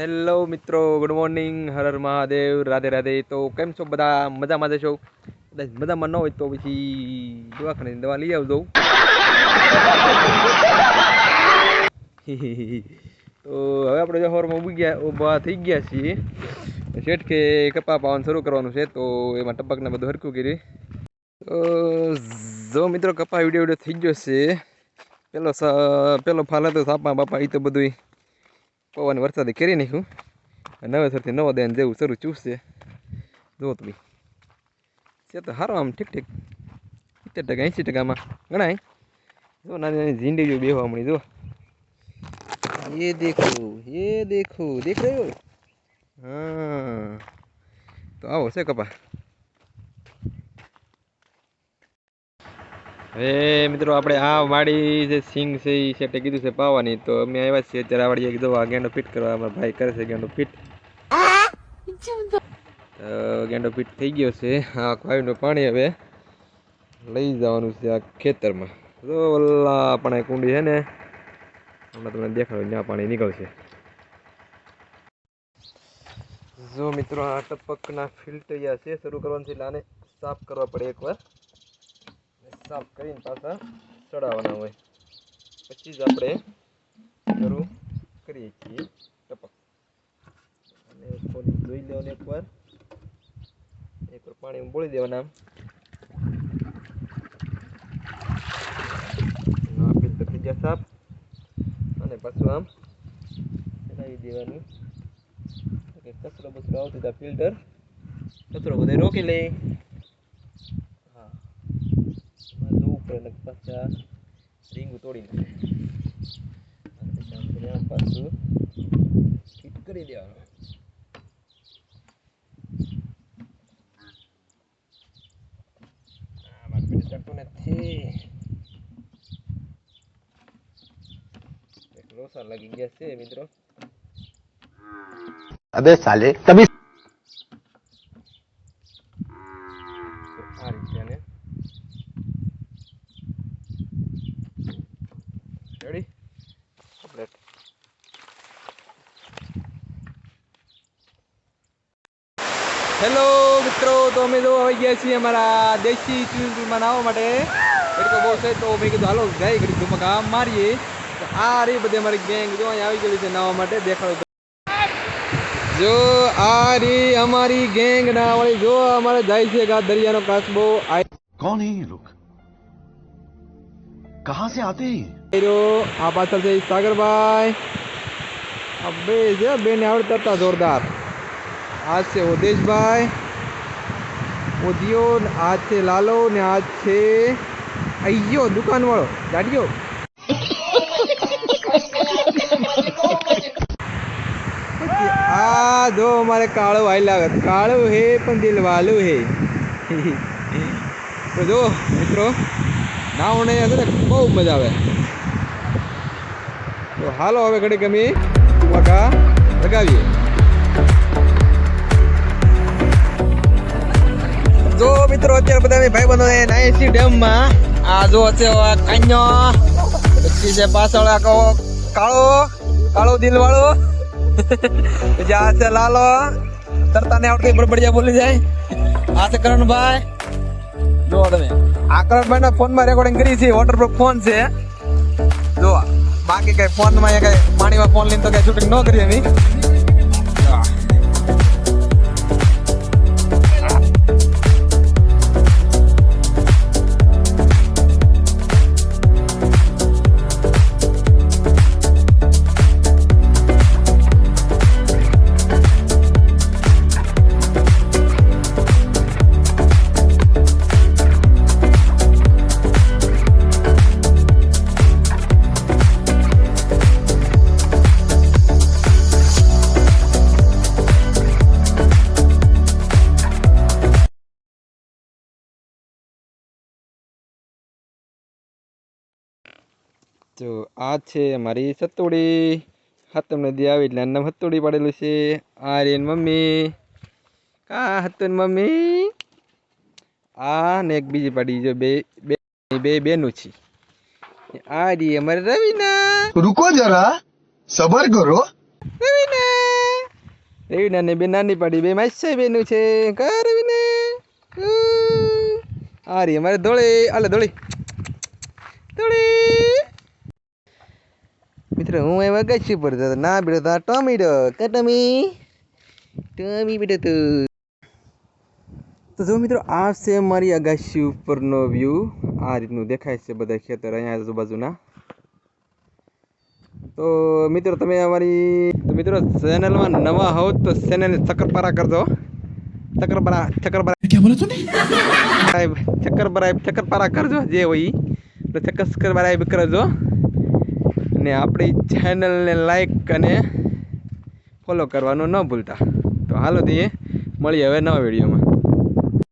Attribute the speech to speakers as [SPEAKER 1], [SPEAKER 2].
[SPEAKER 1] Hello મિત્રો, good morning, Har Har Mahadev, Radhe Radhe. તો કેમ છો બધા? મજામાં જશો કદાચ મજામાં ન હોય તો પછી દવાખાને દવા લઈ આવજો. તો હવે આપણે જહોરમાં ઊભી ગયા, ઊભા થઈ ગયા છીએ. શેઠ કે કપા પાવાનું શરૂ કરવાનું છે, તો એમાં ટપકને બધું હરકું કરી. તો જો મિત્રો, કપા વીડિયો વીડિયો થઈ ગયો છે. પેલો પેલો ફાલ હતો, સાપા બાપા એ તો બધું પવન વરસાદે કરી નાખ્યું અને નવેસરથી નવો દેન જેવું શરૂ ચૂસશે જુઓ તો બી છે તો સારો આમ ઠીક ઠીક સિત્તેર ટકા એંસી ટકામાં ગણાય જો નાની નાની ઝીંડીઓ બેહવા મળી જો ये देखो ये देखो देख रहे हो हाँ તો આવો છે કપા હવે મિત્રો આપણે આ વાડી જે સિંગ છે એ સેટે કીધું છે પાવાની, તો અમે આવ્યા છીએ અત્યારે આ વાડી એક આ ગેંડો ફિટ કરવા અમારા ભાઈ કરે છે ગેંડો ફિટ. ગેંડો ફિટ થઈ ગયો છે, આ વાયુનું પાણી હવે લઈ જવાનું છે આ ખેતરમાં. તો ઓલા પણ કુંડી છે ને, હમણાં તમને દેખાડો, ત્યાં પાણી નીકળશે. જો મિત્રો આ ટપકના ફિલ્ટરિયા છે, શરૂ કરવાનું છે, એટલે આને સાફ કરવા પડે એકવાર. સાફ કરીને પાછા ચડાવવાના હોય. પછી જ આપણે શરૂ કરીએ છીએ ટપક. અને ખોલી ધોઈ લેવાનું એકવાર. એકવાર પાણી બોળી દેવાના. આમ ફિલ્ટર થઈ ગયા સાફ. અને પાછું આમ ચડાવી દેવાનું. કચરો બચરો આવતો ફિલ્ટર કચરો બધે રોકી લે. હા એમાં જવું પડે ને પાછા રીંગ તોડી નાખે પાછું ફિટ કરી દેવાનું ચડતું ગયા છે મિત્રો અબે સાલે રેડી ચોકલેટ હેલો મિત્રો. તો અમે જો આવી ગયા છીએ અમારા દેશી સ્વિમિંગ પુલમાં માટે. એટલે બહુ છે તો મેં કીધું, હાલો જાય કરી ધુમક મારીએ. તો આ રહી બધી અમારી ગેંગ. જો અહીં આવી ગયેલી છે નાહવા માટે. દેખાડો જો આ રી અમારી ગેંગ નાહવાની જો અમારે જાય છે આ દરિયાનો કાચબો
[SPEAKER 2] કોણ હે લોક? कहाँ से आते हैं?
[SPEAKER 1] આ પાછળ છે સાગરભાઈ અબે જે બેને આવડતા હતા જોરદાર આ છે ઉદેશભાઈ ઉદિયો આ છે લાલો ને આ છે અయ్యో દુકાનવાળો દાડિયો આ જો અમારે કાળો ભાઈ લાગત કાળું હે પણ દિલ વાલું હે તો જો મિત્રો નાવણે છે ને, બહુ મજા આવે. તો હાલો હવે ઘડી ગમી વાકા લગાવીએ. જો મિત્રો, અત્યારે બધા ભાઈ બંધો નાયસી ડેમમાં. આ જો છે કાન્યો, પછી છે પાછળ કાળો કાળો દિલ વાળો પછી આ છે લાલો. તરતા ને આવડતી બરબડિયા બોલી જાય. આ છે કરણભાઈ. જોવો તમે આ કરણભાઈ ના ફોનમાં રેકોર્ડિંગ કરી છે વોટરપ્રૂફ ફોન છે. જો બાકી કઈ ફોનમાં કઈ પાણીમાં ફોન લઈને તો કઈ શૂટિંગ ન કરી એની. જો આ છે મારી સતુડી. હાથમ નદી આવી એટલે નામ હતુડી પડેલું છે. આ રેન મમ્મી. કા હતું મમ્મી. આ ને એક બીજી પાડી જો બે બે બેનું છે. આ રી અમારે રવિના.
[SPEAKER 3] રૂકો જરા. સબર કરો.
[SPEAKER 1] રવિના. રવિના ને બે નાની પાડી બે માસી બેનું છે. કા રવિના? આ રી અમારે ધોળી. અલે ધોળી. ધોળી. મિત્રો હું એવા ગચ્છી પર જતો. ના બેટો તો આ ટોમીડો કે ટમી? ટમી બેટો તું. તો જો મિત્રો આ છે મારી અગાશી ઉપરનો વ્યૂ આ રીતનું દેખાય છે બધા ખેતર અહીંયા આજુબાજુના. તો મિત્રો તમે અમારી તો મિત્રો ચેનલમાં નવા હોવ તો ચેનલ ચક્કરપારા કરજો ચક્કરપારા ચક્કરપારા.
[SPEAKER 2] ક્યાં બોલો
[SPEAKER 1] તું ચક્કરપારા ચક્કરપારા કરજો જે હોય તો ચક્કરપારા કરજો. અને આપણી ચેનલને લાઈક અને ફોલો કરવાનું ન ભૂલતા. તો હાલો દઈએ મળીએ હવે નવા વિડીયોમાં